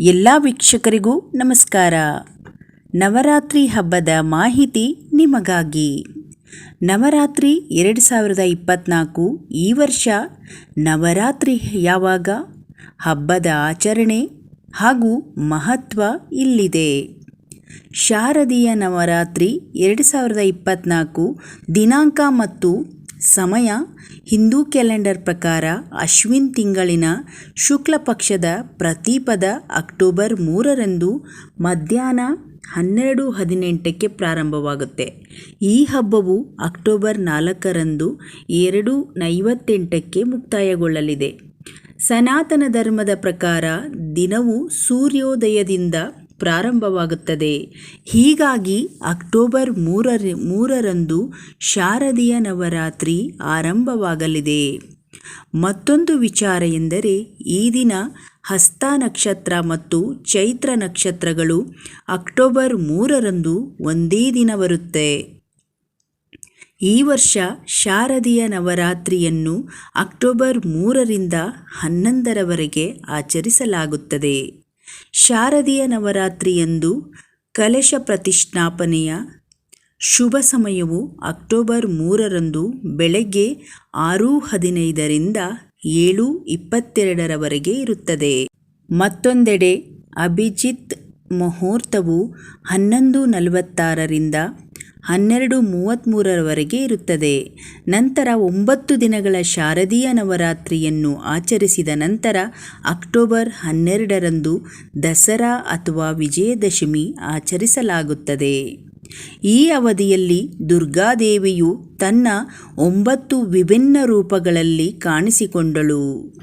ಎಲ್ಲ ವೀಕ್ಷಕರಿಗೂ ನಮಸ್ಕಾರ. ನವರಾತ್ರಿ ಹಬ್ಬದ ಮಾಹಿತಿ ನಿಮಗಾಗಿ. ನವರಾತ್ರಿ ಎರಡು ಸಾವಿರದ ಇಪ್ಪತ್ತ್ನಾಲ್ಕು ಈ ವರ್ಷ ನವರಾತ್ರಿ ಯಾವಾಗ? ಹಬ್ಬದ ಆಚರಣೆ ಹಾಗೂ ಮಹತ್ವ ಇಲ್ಲಿದೆ. ಶಾರದೀಯ ನವರಾತ್ರಿ ಎರಡು ಸಾವಿರದ ಇಪ್ಪತ್ತ್ನಾಲ್ಕು ದಿನಾಂಕ ಮತ್ತು ಸಮಯ ಹಿಂದೂ ಕ್ಯಾಲೆಂಡರ್ ಪ್ರಕಾರ ಅಶ್ವಿನ್ ತಿಂಗಳಿನ ಶುಕ್ಲ ಪಕ್ಷದ ಪ್ರತಿಪದ ಅಕ್ಟೋಬರ್ ಮೂರರಂದು ಮಧ್ಯಾಹ್ನ ಹನ್ನೆರಡು ಹದಿನೆಂಟಕ್ಕೆ ಪ್ರಾರಂಭವಾಗುತ್ತೆ. ಈ ಹಬ್ಬವು ಅಕ್ಟೋಬರ್ ನಾಲ್ಕರಂದು ಎರಡು ನೈವತ್ತೆಂಟಕ್ಕೆ ಮುಕ್ತಾಯಗೊಳ್ಳಲಿದೆ. ಸನಾತನ ಧರ್ಮದ ಪ್ರಕಾರ ದಿನವು ಸೂರ್ಯೋದಯದಿಂದ ಪ್ರಾರಂಭವಾಗುತ್ತದೆ. ಹೀಗಾಗಿ ಅಕ್ಟೋಬರ್ ಮೂರರ, ಮೂರರಂದು ಶಾರದೀಯ ನವರಾತ್ರಿ ಆರಂಭವಾಗಲಿದೆ. ಮತ್ತೊಂದು ವಿಚಾರ ಎಂದರೆ, ಈ ದಿನ ಹಸ್ತ ನಕ್ಷತ್ರ ಮತ್ತು ಚೈತ್ರ ನಕ್ಷತ್ರಗಳು ಅಕ್ಟೋಬರ್ ಮೂರರಂದು ಒಂದೇ ದಿನ ಬರುತ್ತೆ. ಈ ವರ್ಷ ಶಾರದೀಯ ನವರಾತ್ರಿಯನ್ನು ಅಕ್ಟೋಬರ್ ಮೂರರಿಂದ ಹನ್ನೊಂದರವರೆಗೆ ಆಚರಿಸಲಾಗುತ್ತದೆ. ಶಾರದೀಯ ನವರಾತ್ರಿಯಂದು ಕಲಶ ಪ್ರತಿಷ್ಠಾಪನೆಯ ಶುಭ ಸಮಯವು ಅಕ್ಟೋಬರ್ ಮೂರರಂದು ಬೆಳಗ್ಗೆ ಆರು ಹದಿನೈದರಿಂದ ಏಳು ಇಪ್ಪತ್ತೆರಡರವರೆಗೆ ಇರುತ್ತದೆ. ಮತ್ತೊಂದೆಡೆ ಅಭಿಜಿತ್ ಮುಹೂರ್ತವು ಹನ್ನೊಂದು ನಲವತ್ತಾರರಿಂದ ಹನ್ನೆರಡು ಮೂವತ್ತ್ಮೂರರವರೆಗೆ ಇರುತ್ತದೆ. ನಂತರ ಒಂಬತ್ತು ದಿನಗಳ ಶಾರದೀಯ ನವರಾತ್ರಿಯನ್ನು ಆಚರಿಸಿದ ನಂತರ ಅಕ್ಟೋಬರ್ ಹನ್ನೆರಡರಂದು ದಸರಾ ಅಥವಾ ವಿಜಯದಶಮಿ ಆಚರಿಸಲಾಗುತ್ತದೆ. ಈ ಅವಧಿಯಲ್ಲಿ ದುರ್ಗಾದೇವಿಯು ತನ್ನ ಒಂಬತ್ತು ವಿಭಿನ್ನ ರೂಪಗಳಲ್ಲಿ ಕಾಣಿಸಿಕೊಂಡಳು.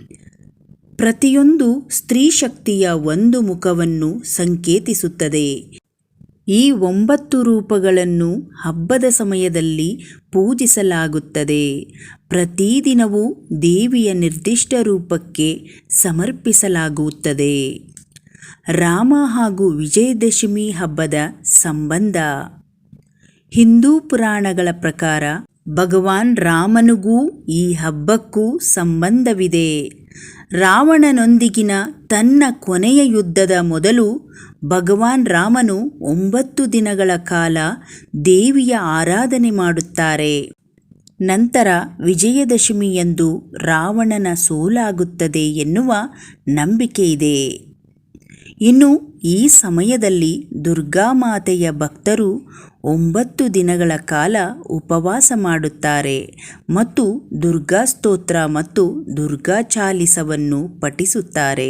ಪ್ರತಿಯೊಂದು ಸ್ತ್ರೀ ಶಕ್ತಿಯ ಒಂದು ಮುಖವನ್ನು ಸಂಕೇತಿಸುತ್ತದೆ. ಈ ಒಂಬತ್ತು ರೂಪಗಳನ್ನು ಹಬ್ಬದ ಸಮಯದಲ್ಲಿ ಪೂಜಿಸಲಾಗುತ್ತದೆ. ಪ್ರತಿದಿನವೂ ದೇವಿಯ ನಿರ್ದಿಷ್ಟ ರೂಪಕ್ಕೆ ಸಮರ್ಪಿಸಲಾಗುತ್ತದೆ. ರಾಮ ಹಾಗೂ ವಿಜಯದಶಮಿ ಹಬ್ಬದ ಸಂಬಂಧ. ಹಿಂದೂ ಪುರಾಣಗಳ ಪ್ರಕಾರ ಭಗವಾನ್ ರಾಮನಿಗೂ ಈ ಹಬ್ಬಕ್ಕೂ ಸಂಬಂಧವಿದೆ. ರಾವಣನೊಂದಿಗಿನ ತನ್ನ ಕೊನೆಯ ಯುದ್ಧದ ಮೊದಲು ಭಗವಾನ್ ರಾಮನು ಒಂಬತ್ತು ದಿನಗಳ ಕಾಲ ದೇವಿಯ ಆರಾಧನೆ ಮಾಡುತ್ತಾರೆ. ನಂತರ ವಿಜಯದಶಮಿಯಂದು ರಾವಣನ ಸೋಲಾಗುತ್ತದೆ ಎನ್ನುವ ನಂಬಿಕೆಯಿದೆ ಇನ್ನು ಈ ಸಮಯದಲ್ಲಿ ದುರ್ಗಾಮಾತೆಯ ಭಕ್ತರು ಒಂಬತ್ತು ದಿನಗಳ ಕಾಲ ಉಪವಾಸ ಮಾಡುತ್ತಾರೆ ಮತ್ತು ದುರ್ಗಾ ಸ್ತೋತ್ರ ಮತ್ತು ದುರ್ಗಾ ಚಾಲಿಸವನ್ನು ಪಠಿಸುತ್ತಾರೆ.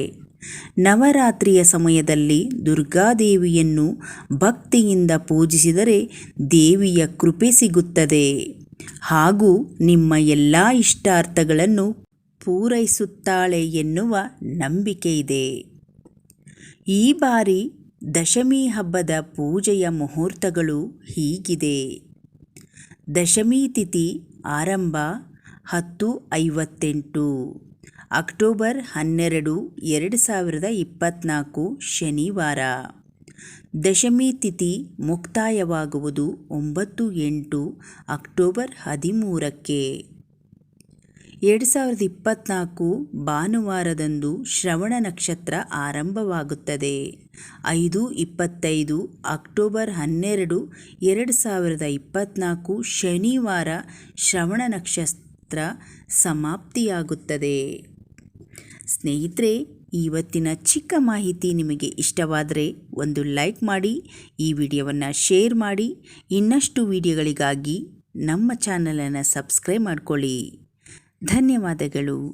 ನವರಾತ್ರಿಯ ಸಮಯದಲ್ಲಿ ದುರ್ಗಾದೇವಿಯನ್ನು ಭಕ್ತಿಯಿಂದ ಪೂಜಿಸಿದರೆ ದೇವಿಯ ಕೃಪೆ ಸಿಗುತ್ತದೆ. ಹಾಗೂ ನಿಮ್ಮ ಎಲ್ಲ ಇಷ್ಟಾರ್ಥಗಳನ್ನು ಪೂರೈಸುತ್ತಾಳೆ ಎನ್ನುವ ನಂಬಿಕೆ ಇದೆ ಈ ಬಾರಿ ದಶಮಿ ಹಬ್ಬದ ಪೂಜೆಯ ಮುಹೂರ್ತಗಳು ಹೀಗಿದೆ. ದಶಮಿ ತಿಥಿ ಆರಂಭ ಹತ್ತು ಐವತ್ತೆಂಟು. ಅಕ್ಟೋಬರ್ ಹನ್ನೆರಡು ಎರಡು ಸಾವಿರದ ಇಪ್ಪತ್ತ್ನಾಲ್ಕು ಶನಿವಾರ. ದಶಮಿ ತಿಥಿ ಮುಕ್ತಾಯವಾಗುವುದು ಒಂಬತ್ತು ಎಂಟು ಅಕ್ಟೋಬರ್ ಹದಿಮೂರಕ್ಕೆ. ಎರಡು ಸಾವಿರದ ಇಪ್ಪತ್ತ್ನಾಲ್ಕು ಭಾನುವಾರದಂದು ಶ್ರವಣ ನಕ್ಷತ್ರ ಆರಂಭವಾಗುತ್ತದೆ. ಐದು, ಇಪ್ಪತ್ತೈದು, ಅಕ್ಟೋಬರ್ ಹನ್ನೆರಡು, ಎರಡು ಸಾವಿರದ ಇಪ್ಪತ್ತ್ನಾಲ್ಕು ಶನಿವಾರ ಶ್ರವಣ ನಕ್ಷತ್ರ ಸಮಾಪ್ತಿಯಾಗುತ್ತದೆ. ಸ್ನೇಹಿತರೆ, ಇವತ್ತಿನ ಚಿಕ್ಕ ಮಾಹಿತಿ ನಿಮಗೆ ಇಷ್ಟವಾದರೆ ಒಂದು ಲೈಕ್ ಮಾಡಿ, ಈ ವಿಡಿಯೋವನ್ನು ಶೇರ್ ಮಾಡಿ, ಇನ್ನಷ್ಟು ವಿಡಿಯೋಗಳಿಗಾಗಿ ನಮ್ಮ ಚಾನಲನ್ನು ಸಬ್ಸ್ಕ್ರೈಬ್ ಮಾಡಿಕೊಳ್ಳಿ. ಧನ್ಯವಾದಗಳು.